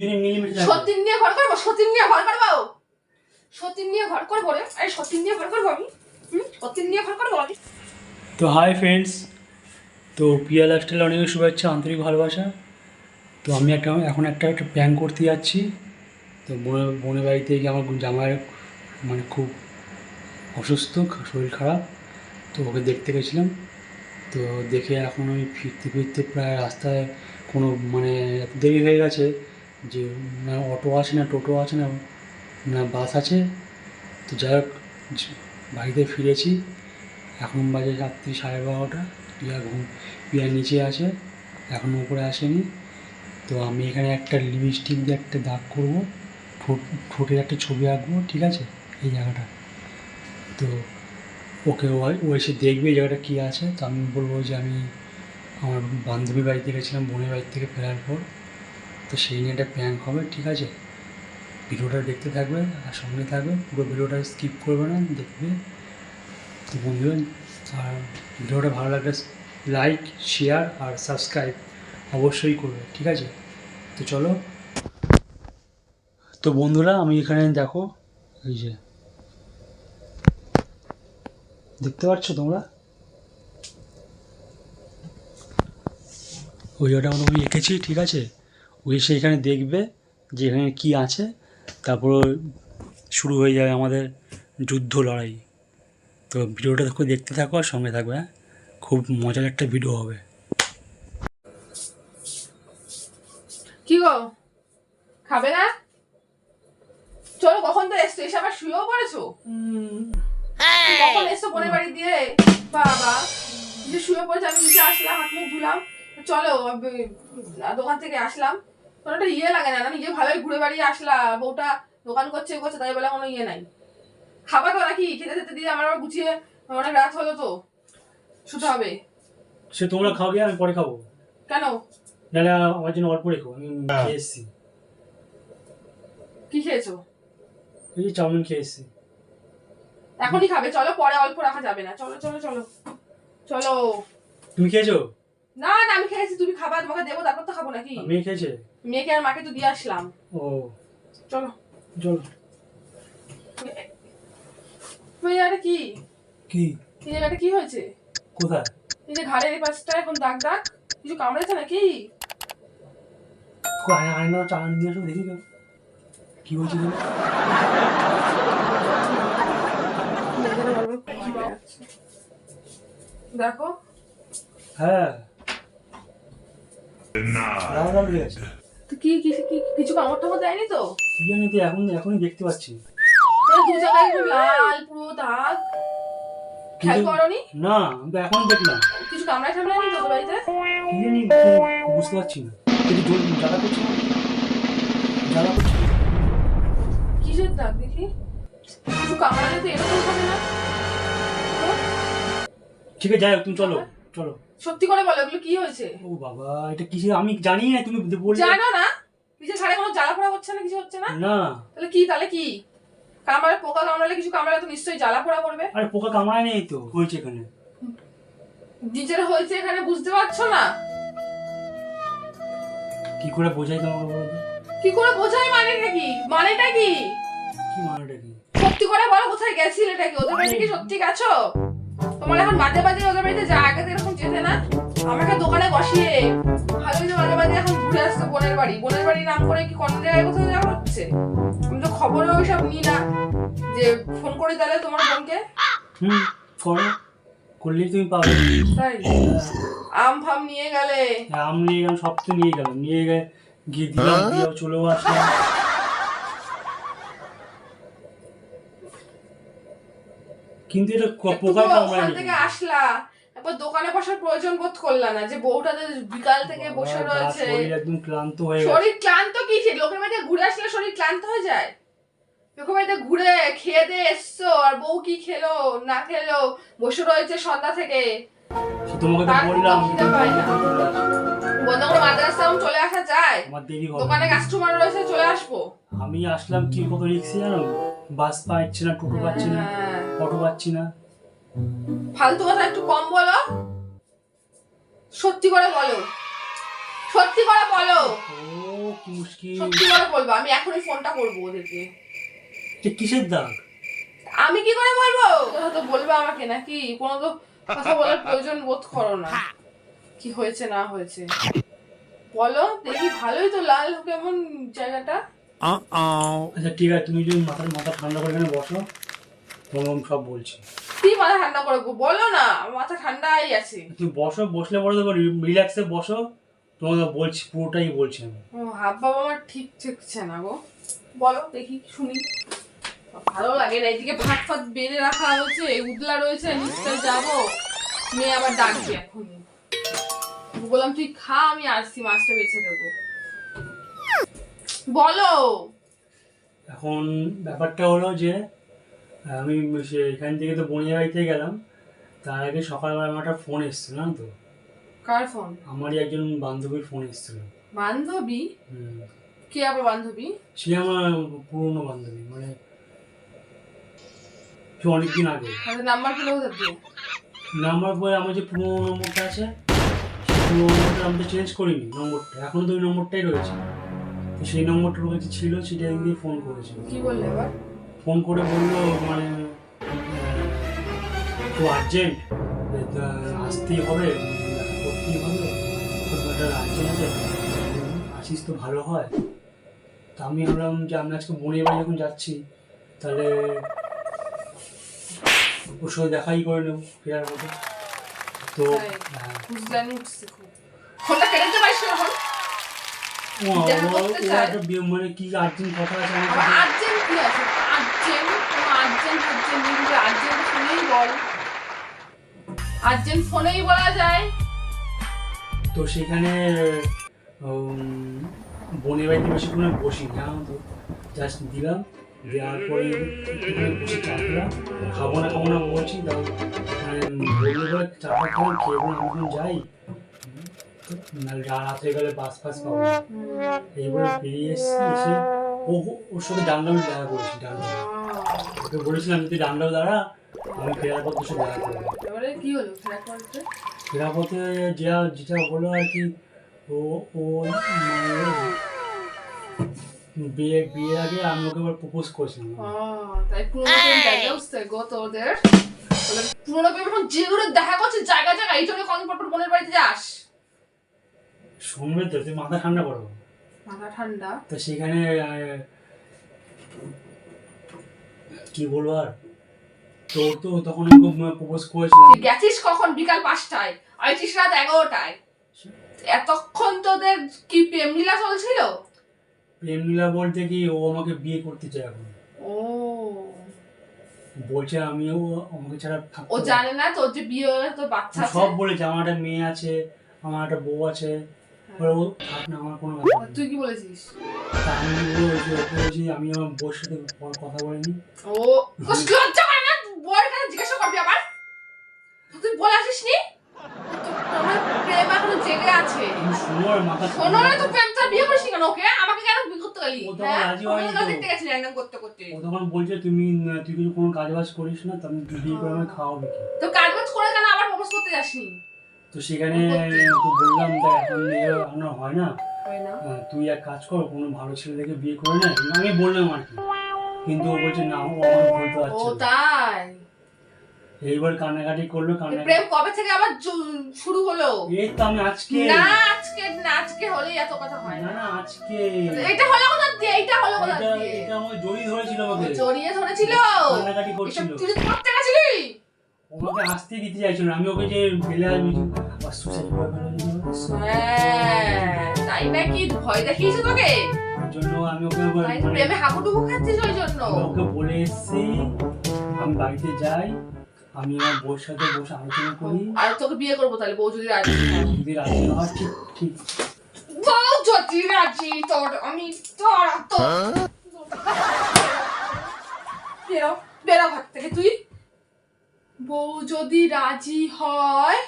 সতীন নিয়ে ঘর করব সতীন নিয়ে ঘর করব। সতীন নিয়ে ঘর করব রে। আরে সতীন নিয়ে ঘর করব আমি। হুম সতীন নিয়ে ঘর করব আমি। তো হাই ফ্রেন্ডস তো পিয়া লাইফস্টাইল অনেক শুভেচ্ছা আন্তরিক ভালোবাসা। তো আমি একটা এখন একটা একটা প্ল্যান করতে যাচ্ছি। তো বোনের বোনের বাড়িতে গিয়ে আমার জামাইয়ের মানে খুব অসুস্থ শরীর খারাপ। তো ওকে দেখতে গেছিলাম। তো দেখে এখন আমি ফিরতে ফিরতে প্রায় রাস্তায় কোনো মানে দেরি হয়ে গেছে। যে না অটো আছে না টোটো আছে না না বাস আছে। তো যাই হোক বাড়িতে ফিরেছি। এখন বাজে রাত্রি সাড়ে বারোটা। পিয়া ঘুম, পিয়া নিচে আছে। এখনও উপরে আসেনি। তো আমি এখানে একটা লিপস্টিক দিয়ে একটা দাগ করব। ঠোঁট, ঠোঁটের একটা ছবি আঁকবো, ঠিক আছে? এই জায়গাটা। তো ওকে ও এসে দেখবে এই জায়গাটা কী আছে। তো আমি বলব যে আমি আমার বান্ধবী বাড়িতে গেছিলাম, বোনের বাড়ি থেকে ফেরার পর। তো সেই নিয়ে একটা প্ল্যান হবে, ঠিক আছে? ভিডিওটা দেখতে থাকবে আর সঙ্গে থাকবে, পুরো ভিডিওটা স্কিপ করবে না, দেখবে। তো বন্ধুরা, আর ভিডিওটা ভালো লাগলে লাইক শেয়ার আর সাবস্ক্রাইব অবশ্যই করবে, ঠিক আছে? তো চলো। তো বন্ধুরা, আমি এখানে দেখো, এই যে, দেখতে পাচ্ছ তোমরা? ওই মতো আমি এঁকেছি, ঠিক আছে? ওই সেইখানে দেখবে যে এখানে কী আছে। তারপর শুরু হয়ে যাবে আমাদের যুদ্ধ লড়াই। তো ভিডিওটা দেখো দেখতে থাকো আর সঙ্গে থাকবে হ্যাঁ? খুব মজার একটা ভিডিও হবে। কি গো? খাবে না? চলো কখন তো এসছো? এসে আবার শুয়েও পড়েছো? কখন এসছো বোনের বাড়ি দিয়ে? বাবা যে শুয়ে পড়েছে আমি নিচে আসলাম হাত মুখ ধুলাম। চলো দোকান থেকে আসলাম। কোনো একটা ইয়ে লাগে না নিজে ভালোই ঘুরে বাড়িয়ে আসলা বউটা দোকান করছে করছে তাই বলে কোনো ইয়ে নাই। খাবা তো নাকি খেতে খেতে দিয়ে আমার আবার গুছিয়ে অনেক রাত হলো তো শুতে হবে। সে তোমরা খাও গিয়ে আমি পরে খাব। কেন? নাহলে আমার জন্য অল্প রেখো আমি খেয়ে এসেছি। কি খেয়েছো? এই যে চাউমিন খেয়ে এসেছি। এখনই খাবে চলো পরে অল্প রাখা যাবে না। চলো চলো চলো। চলো। তুমি খেয়েছো? না না আমি খেয়েছি তুমি খাবার তোমাকে দেবো তারপর তো খাব নাকি? মেয়ে খেয়েছে? মেয়েকে আর মাকে তো দিয়ে আসলাম। ও। চলো। চলো। আরে কি? কি? এই জায়গাটা কি হয়েছে? কোথায়? এই যে ঘাড়ের এই পাশটা এখন দাগ দাগ? কিছু কামড়েছে নাকি? কো- আয়- আয়না চাউমিন নিয়ে আসো দেখি কি তুমি দেখো। হ্যাঁ লাল লাল হয়ে গেছে তো কি কিছু কামড় টামড় দেয়নি তো? কি জানি তো এখন এখনই দেখতে পাচ্ছি। দু জায়গায় লাল পুরো দাগ। খেয়াল করনি? না আমি এখন দেখলাম। কিছু কামড়ায় টামড়ায়নি তো বাড়িতে? কি জানি বুঝতে পারছি না। কিন্তু জল জ্বালা করছে না? জ্বালা করছে কিসের দাগ দেখি? কিছু কামড়ালে তো এরকম হবে না? ঠিক আছে যাই হোক তুমি চলো চলো। সত্যি করে বলো এগুলো কি হয়েছে? ও বাবা এটা কিসে? আমি জানি না তুমি বললে জানো না? নিজে ঘাড়ে কোনো জ্বালা পোড়া হচ্ছে না কিছু হচ্ছে না? না। তাহলে কি তাহলে কি? কামড়ালে পোকা কামড়ালে কিছু কামড়ালে তো নিশ্চয়ই জ্বালা পোড়া করবে আরে পোকা কামড়ায় নেই তো হয়েছে এখানে। নিজের হয়েছে এখানে বুঝতে পারছ না? কি করে বোঝাই তোমাকে বলো তো? কি করে বোঝাই মানেটা কি? মানেটা কি? কি মানেটা কি? সত্যি করে বলো কোথায় গেছিলে এটা কি ওদের বাড়িতে কি সত্যি গেছো? তোমার এখন মাঝে মাঝে ওদের বাড়িতে বাড়ি বোনের বাড়ি নাম করে কি কোন জায়গায় কোথাও যাওয়া হচ্ছে? আমি তো খবরে ওইসব নিই না। যে ফোন করে তাহলে তোমার বোনকে? হুম করলেই তুমি পাবে। তাই? আম ফাম নিয়ে গেলে? আম নিয়ে গেলাম সব তো নিয়ে গেলাম। নিয়ে গে গিয়ে দিলাম দিয়ে চলেও আসলাম। কিন্তু এটা ক- একটু পোকায় কামড়ায় থেকে আসলা। তারপর দোকানে বসার প্রয়োজন বোধ করলা না যে বউটা যে বিকাল থেকে বসে রয়েছে। শরীর একদম ক্লান্ত হয়ে শরীর ক্লান্ত কি সে? লোকের বাড়িতে ঘুরে আসলে শরীর ক্লান্ত হয়ে যায়? লোকের বাড়িতে ঘুরে খেয়ে দিয়ে এসছো আর বউ কি খেলো না খেলো বসে রয়েছে সন্ধ্যা থেকে। তোমাকে তো বললাম। বন্ধ করে চলে আসা যায়? আমার দেরি হবে দোকানে কাস্টমার রয়েছে চলে আসব? আমি আসলাম কি কত রিক্সে জানো? বাস পাচ্ছি না টোটো পাচ্ছি না হ্যাঁ। অটো পাচ্ছি না। ফালতু কথা একটু কম বলো। সত্যি করে বলো। সত্যি করে বলো। সত্যি করে বলব। আমি এখনই ফোনটা করব ওদেরকে। কিসের দাগ? আমি কি করে বলব? তোমরা তো বলবে আমাকে নাকি? কোনো তো কথা বলার প্রয়োজন বোধ করো না। কি হয়েছে না হয়েছে। বলো দেখি ভালোই তো লাল কেমন জায়গাটা। আচ্ছা ঠিক আছে তুমি যদি মাথা মাথা ঠান্ডা করে এখানে বসো। তোমাকে সব বলছি। কি মাথা ঠান্ডা করে গো? বলো না মাথা ঠান্ডাই আছে। তুমি বসো বসলে পরে তো রিল্যাক্সে বসো তোমাকে বলছি পুরোটাই বলছি আমি। ও, হাত বাবা আমার ঠিক ঠিকছে না গো। বলো দেখি শুনি। ভালো লাগে না এদিকে ভাত ফাত বেড়ে রাখা হয়েছে উদলা রয়েছে নিশ্চয় যাব। মেয়ে আবার ডাকবে এখনই। বললাম তুই খা আমি আসছি মাছটা বেছে দেবো। বলো। এখন ব্যাপারটা হলো যে আমি সে এখান থেকে তো বনিয়া বাড়িতে গেলাম। তার আগে সকালবেলা আমার একটা ফোন এসেছিল জানো তো? কার ফোন আমারই একজন বান্ধবীর ফোন এসেছিল। বান্ধবী? হুম। কে আবার বান্ধবী? সে আমার পুরনো বান্ধবী মানে অনেকদিন আগে। নাম্বার পেলে কোথা দিয়ে নাম্বার বই আমার যে পুরোনো নম্বরটা আছে পুরোনো নম্বরটা আমি তো চেঞ্জ করিনি নম্বরটা। এখন তো ওই নম্বরটাই রয়েছে। সেই নম্বরটা রয়েছে ছিল সেটা দিয়ে ফোন করেছিল। কি বললে এবার? ফোন করে বলল মানে খুব আর্জেন্ট আসতেই হবে করতেই হবে আর্জেন্ট আছে। আসিস তো ভালো হয়। তা আমি ভাবলাম যে আমি আজকে বোনের বাড়ি যখন যাচ্ছি তাহলে ওর সাথে দেখাই করে নেব ফেরার মতো তো? মানে কি আর্জেন্ট কথা আছে আমার আবার সাথে আর্জেন্ট কি আছে আর্জেন্ট কোনো ফোনেই বল যায় তো সেখানে বোনের বাড়িতে বেশিক্ষণ বসি জানো তো? জাস্ট দিলাম, দেওয়ার পরে বসে চা খাব না খাব না বলছি তাও মানে বলল বলে চাটা খেলাম খেয়ে আমি যাই। নাহলে রা- রাত্রে গেলে বাস ফাস পাবো। না। এইবারে বেরিয়ে এসে ওর সাথে ডান্ডাও দেখা করেছি ডান্ডাও ওকে বলেছিলাম যদি ডান্ডাও দাঁড়া আমি ফেরার পর তোর সাথে দেখা করব এবারে কি হলো? ফেরা করতে ফেরাপথে যা যেটা হলো আর কি ও ও মানে বিয়ে বিয়ের আগে আমি ওকে এবার প্রপোজ করেছিলাম। তাই পুরোনো তোদের। পুরোনো প্রেম এখন যে দেখা করছিস জায়গা জায়গা এই জন্য পর বোনের বাড়িতে যাস। শুনবে তো তুই মাথা ঠান্ডা করো। মাথা ঠান্ডা? তো সেখানে কি বলব আর? তোর তো তখন প্রপোজ করেছিলাম। তুই গেছিস কখন? বিকাল পাঁচটায়। আইছিস রাত এগারোটায়। এতক্ষণ তোদের কি প্রেম লীলা চলছিল? প্রেম লীলা বলতে কি ও আমাকে বিয়ে করতে চায় এখন। ও। বলছে আমিও আমাকে ছাড়া ও জানে না তোর যে বিয়ে হলে তোর বাচ্চা সব বলেছে আমার একটা মেয়ে আছে আমার একটা বউ আছে। বলে ও থাক না আমার কোনো ব্যাপার তুই কি বলেছিস? তা আমি বলছি ওকে বলছি আমি আমার বউর সাথে কোনো কথা বলিনি। ও লজ্জা করে না? বউয়ের কাছে জিজ্ঞাসা করবি আবার? তুই বলে আসিস নি তোমার প্রেম এখনও জেগে আছে। তুমি শোনো মাথা শোনো না তুই প্রেমটা বিয়ে করিস কেন? ওকে? আমাকে কেন বিয়ে করতে গেলি? ও হ্যাঁ। দেখতে করতে করতে? ও তখন বলছে তুমি তুই কিছু কোনো কাজ বাজ করিস না তুমি বিয়ে করে আমাকে খাওয়াবে কি? তো কাজ বাজ করে কেন আবার প্রপোজ করতে যাসনি? তো সেখানে বললাম তাই এখন এখন হয় না। তুই এক কাজ কর কোনো ভালো ছেলে দেখে বিয়ে করে না। আমি বললাম আর কি। কিন্তু ও বলছে না ও আমার বলতে ও পারছে না। তাই? এইবার কান্নাকাটি করল কান্নাকাটি প্রেম কবে থেকে আবার শুরু হলো? এই তো আমি আজকে। না আজকে না আজকে হলেই এত কথা হয় না। না আজকে। এটা হলো কোথা দিয়ে এইটা হলো কোথা এটা দিয়ে। এটা আমাকে জড়িয়ে ধরেছিল আমাকে। জড়িয়ে ধরেছিল? কান্নাকাটি করছিল। তুই যদি আমাকে আসতে দিতে চাইছিল না? আমি ওকে যে ফেলে আবার সুসাইড হ্যাঁ, তাই নাকি? ভয় দেখিয়েছে তোকে? জন্য আমি ওকে তাই তো প্রেমে হাবুডুবু খাচ্ছিস ওই জন্য। ওকে বলে এসেছি আমি বাড়িতে যাই আমি আমার বউর সাথে বসে আলোচনা করি। আর তোকে বিয়ে করব তাহলে বউ যদি রাজি যদি রাজি হয় ঠিক ঠিক। বউ যদি রাজি তোর আমি তোর তো বেরো বেরো ঘর থেকে তুই বউ যদি রাজি হয়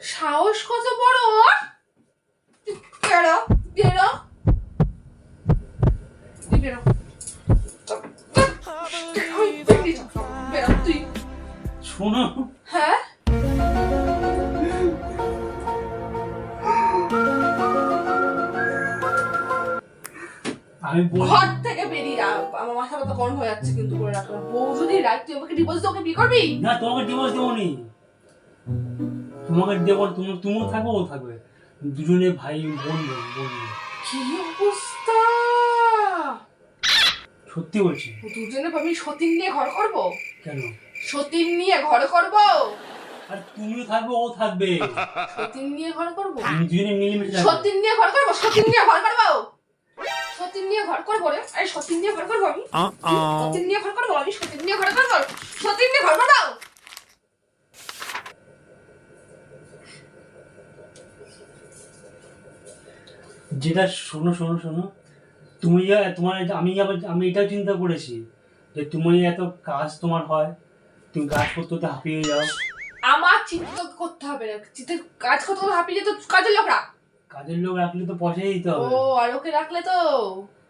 সাহস কত বড় ওর? শোনা বেরো বেরো। তুই বেরো। বেরো তুই শোনো বউ তুই আমাকে ডিভোর্স ওকে বিয়ে করবি? না তোমাকে ডিভোর্স দেবো নি তোমাকে দেবো তুমি তুমিও থাকবে ও থাকবে। দুজনে ভাই বোন বোন কি অবস্থা? সত্যি বলছি। দুজনে আমি সতীন নিয়ে ঘর করব? কেন? সতীন নিয়ে ঘর করব? আর তুমিও থাকবে ও থাকবে। সতীন নিয়ে ঘর করব? দুজনে মিলেমিশে সতীন নিয়ে ঘর করব? সতীন নিয়ে ঘর করব? সতীন নিয়ে ঘর করব রে আরে সতীন নিয়ে ঘর করব আমি। সতীন নিয়ে ঘর করব আমি সতীন নিয়ে ঘর করব সতীন নিয়ে ঘর করব যেটা শোনো শোনো শোনো। তুমি যা তোমার আমি আবার আমি এটাও চিন্তা করেছি যে তুমি এত কাজ তোমার হয় তুমি কাজ করতে হাঁপিয়ে যাও। আমার চিন্তা করতে হবে না। চিন্তা কাজ করতে হাঁপিয়ে যেত কাজের লোকরা। কাজের লোক রাখলে তো পয়সাই দিতে হবে। ও আর ওকে রাখলে তো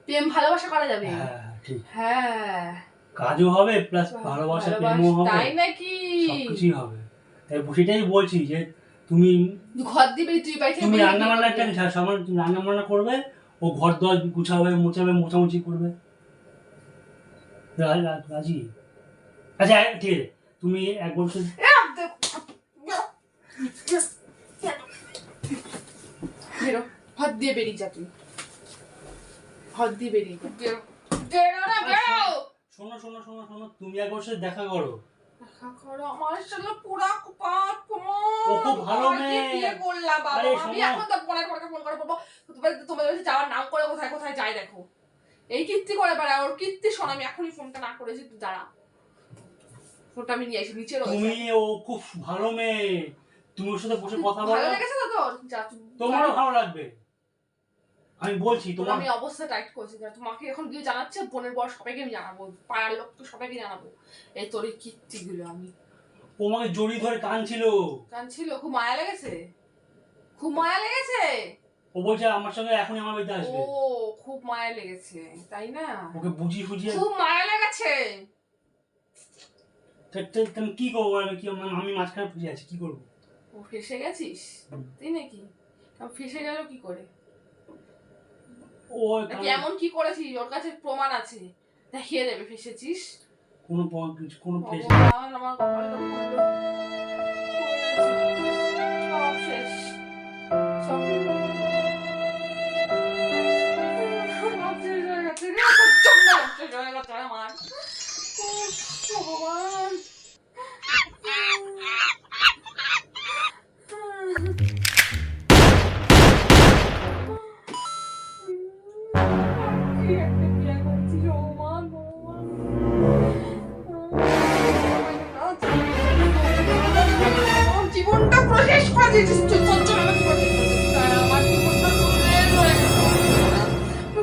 প্রেম ভালোবাসা করা যাবে। হ্যাঁ ঠিক। হ্যাঁ। কাজও হবে প্লাস ভালোবাসা প্রেমও হবে। তাই নাকি? সবকিছুই হবে। তাই সেটাই বলছি যে তুমি ঘর দিবি তুই বাড়ি তুমি রান্না বান্না। একটা সামান রান্না বান্না করবে ও ঘর দর গুছাবে মোছাবে মোছামুছি করবে। রাজি? আচ্ছা ঠিক আছে। তুমি এক বছর বেরো হাত দিয়ে বেরিয়ে যা তুই। হাত দিয়ে বেরিয়ে যা। বেরো। না বেরো! শোনো শোনো শোনো শোনো তুমি এক বছর দেখা করো। দেখা করো আমার সাথে পুরা কুপাত ও খুব ভালো মেয়ে। বিয়ে করলাম বাবা? আমি এখন তো ফোন করে বলব কাছে যাওয়ার নাম করে কোথায় কোথায় যাই দেখো। এই কীর্তি করে বেড়া ওর কীর্তি শোন আমি এখনই ফোনটা না করেছি তুই দাঁড়া। ফোনটা আমি নিয়ে আসি নিচে রয়েছে। তুমি ও খুব ভালো মেয়ে। তুমি ওর সাথে বসে কথা বলো। ভালো লেগেছে তো তোর? তোমারও ভালো লাগবে। আমি বলছি তোমার আমি অবস্থা টাইট করছি যা তোমাকে এখন গিয়ে জানাচ্ছে বোনের বর সবাইকে আমি জানাব পাড়ার লোক তো সবাইকে জানাব। এই তোর এই কীর্তিগুলো আমি। ও আমাকে জড়িয়ে ধরে কাঁদছিল কারণ ছিল খুব মায়া লেগেছে। খুব মায়া লেগেছে। ও বলছে আমার সঙ্গে এখনই আমার বাড়িতে ও খুব মায়া লেগেছে তাই না? ওকে বুঝিয়ে ফুজিয়ে খুব মায়া লেগেছে। কি করব আমি কি আমি- মাঝখানে ফুজে আছি কি করব? ফেসে গেছিস? তুই নাকি? ফেসে গেল কি করে? ও এমন কি করেছিস? ওর কাছে প্রমাণ আছে। দেখিয়ে দেবে ফেসেছিস? কোনো কোনো ফেসে আমার আমার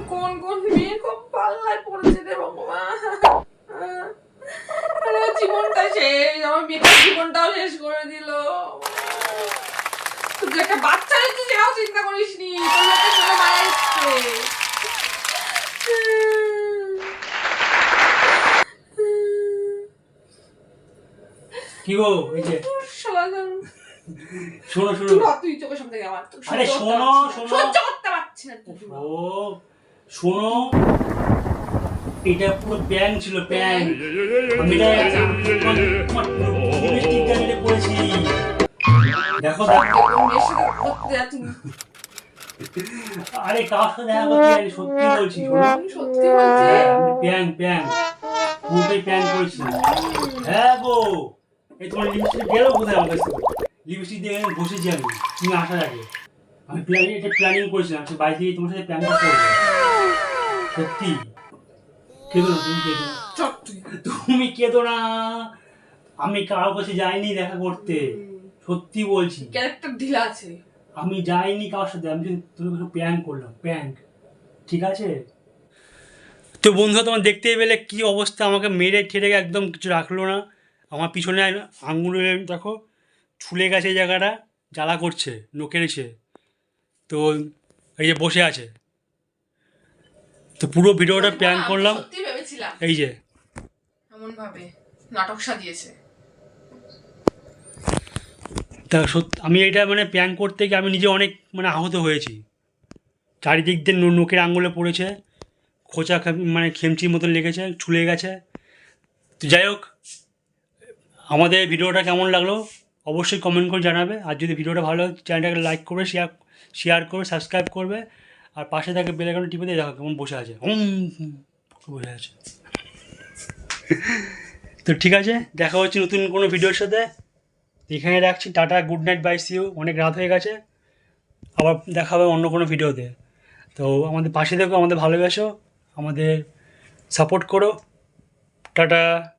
কোন কোন মেয়ে খুব পাল্লায় পড়েছে রে ভগবান জীবনটা শেষ আমার মেয়েটার জীবনটাও শেষ করে দিল তুই একটা বাচ্চা হয়েছে সেটাও চিন্তা করিস নি তোর লোকের জন্য মারা কি গো এই যে শোনো শোনো। তুই চোখের সামনে আমার আরে শোনো, শোনো। সহ্য করতে পারছি না ও শোনো। এটা পুরো ছিল আমি দেখো আরে কার সাথে দেখা করতে সত্যি বলছি সত্যি বলছি। হ্যাঁ, প্যান প্যান পুরোটাই প্যান করেছি। হ্যাঁ গো। এই তোমার লিপস্টিক গেল কোথায় আমার কাছ? লিপস্টিক দিয়ে এখানে বসেছি আমি তুমি আসার আগে। আমি প্ল্যানিং এটা প্ল্যানিং করেছিলাম সে বাড়ি থেকে তোমার সাথে প্ল্যানটা করব সত্যি? কেঁদো না তুমি কেঁদো না। তুমি কেঁদো না। আমি কারোর কাছে যাইনি দেখা করতে। সত্যি বলছি। ক্যারেক্টার ঢিলা আছে। আমি যাইনি কারোর সাথে আমি তোর কাছে প্যাঙ্ক করলাম প্যাঙ্ক ঠিক আছে? তো বন্ধু তোমার দেখতেই পেলে কি অবস্থা আমাকে মেরে ঠেরে একদম কিছু রাখল না। আমার পিছনে আঙুলে দেখো। ছুলে গেছে এই জায়গাটা জ্বালা করছে নোকেরেছে। তো এই যে বসে আছে। তো পুরো ভিডিওটা প্ল্যান করলাম। সত্যি ভেবেছিলাম। এই যে। এমন ভাবে নাটক সাজিয়েছে। তা সত্যি আমি এটা মানে প্যান করতে গিয়ে আমি নিজে অনেক মানে আহত হয়েছি। চারিদিক দিয়ে নোকের আঙুলে পড়েছে খোঁচা মানে খেমচির মতন লেগেছে ছুলে গেছে। তো যাই হোক আমাদের ভিডিওটা কেমন লাগল? অবশ্যই কমেন্ট করে জানাবে। আর যদি ভিডিওটা ভালো লাগে চ্যানেলটাকে লাইক করবে শেয়ার শেয়ার করবে সাবস্ক্রাইব করবে। আর পাশে থাকে বেলাইকনটা টিপে দিয়ে দেখো কেমন বসে আছে। হুম, বসে আছে। তো ঠিক আছে দেখা হচ্ছে নতুন কোনো ভিডিওর সাথে। এখানে রাখছি tata good night bye see you অনেক রাত হয়ে গেছে। আবার দেখা হবে অন্য কোনো ভিডিওতে তো আমাদের পাশে দেখো আমাদের ভালোবাসো। আমাদের সাপোর্ট করো। টাটা।